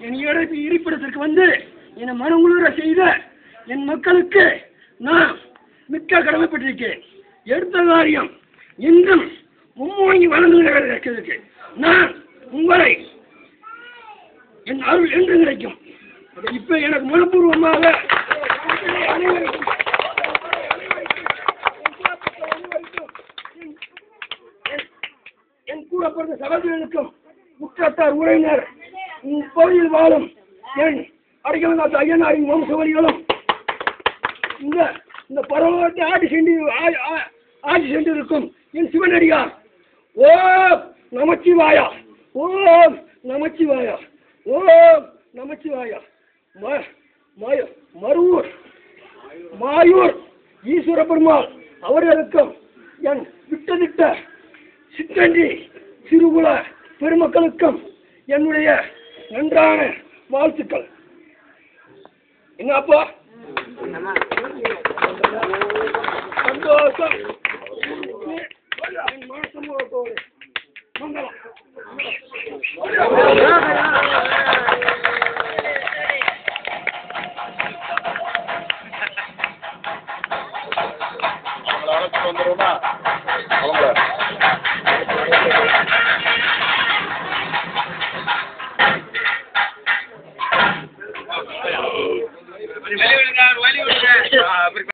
என் இருப்பிடத்திற்கு வந்து என்னை உணர செய்த என் மக்களுக்கு நான் மிக்க கடமைப்பட்டிருக்கேன் எடுத்த காரியம் இன்றும் மும்மோங்கி வழங்குகிறதற்கு நான் உங்களை என் அருள் என்று கிடைக்கும் இப்ப எனக்கு மனப்பூர்வமாக அனைவருக்கும் என் கூட பிறந்த சகோதரர்களுக்கும் முற்றத்தார் உறவினர் இப்பகுதியில் வாழும் என் அடிக்கவந்தாத்த ஐயனாரின் வம்சவரிகளும் இந்த இந்த பரவத்தை ஆட்சி சென்று ஆ- ஆ- ஆட்சி சென்றிருக்கும் என் சிவனடியார். ஓம் நமச்சிவாயா. ஓம் நமச்சிவாயா. ஓம் நமச்சிவாயா. ம மய மருவூர் மாயூர் ஈஸ்வர பெருமாள் அவர்களுக்கும் என் விட்டதிட்ட சித்தஞ்சி சிறுகுல பெருமக்களுக்கும் என்னுடைய நன்றான வாழ்த்துக்கள். என்ன அப்போ? சந்தோஷம். மாசமோட்டோடு மங்களம். வெளியே விடுங்க வெளியே விடுங்க